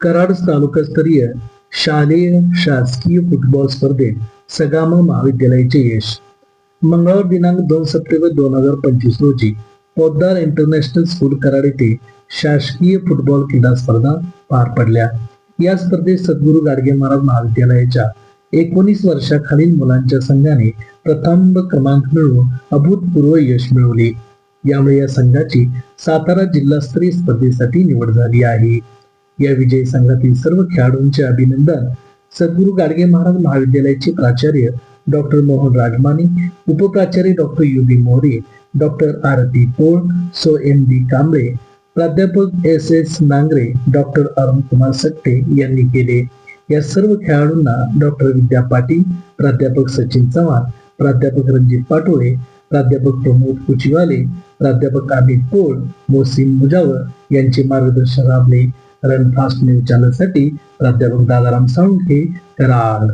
कराड तालुकास्तरीय शालेय शासकीय फुटबॉल स्पर्धेत सगामा महाविद्यालयाचे यश. मंगळवार दिनांक दोन सप्टेंबर दोन हजार पंचवीस रोजी पोद्दार इंटरनॅशनल स्कूल कराड येथे शासकीय फुटबॉल क्रीडा स्पर्धा पार पडल्या. या स्पर्धेत सद्गुरू गाडगे महाराज महाविद्यालयाच्या एकोणीस वर्षाखालील मुलांच्या संघाने प्रथम क्रमांक मिळवून अभूतपूर्व यश मिळवले. यामुळे या संघाची सातारा जिल्हास्तरीय स्पर्धेसाठी निवड झाली आहे. या विजयी संघातील सर्व खेळाडूंचे अभिनंदन. सद्गुरू गाडगे महाराज महाविद्यालयाचे प्राचार्य doctor Mohan Rajmani उपप्राचार्य doctor U B More doctor Aarti Pol so M D Kamble प्राध्यापक S S Nangare doctor Arun Kumar Satte यांनी केले. या सर्व खेळाडूंना डॉक्टर विद्या पाटील प्राध्यापक सचिन चव्हाण प्राध्यापक रणजित पाटोळे प्राध्यापक प्रमोद कुचिवाले प्राध्यापक अमित पोळ मोहसिन मुजावर यांचे मार्गदर्शन लाभले. रनफास्ट न्यूज चॅनलसाठी प्राध्यापक दादाराम साळुंखे कराड.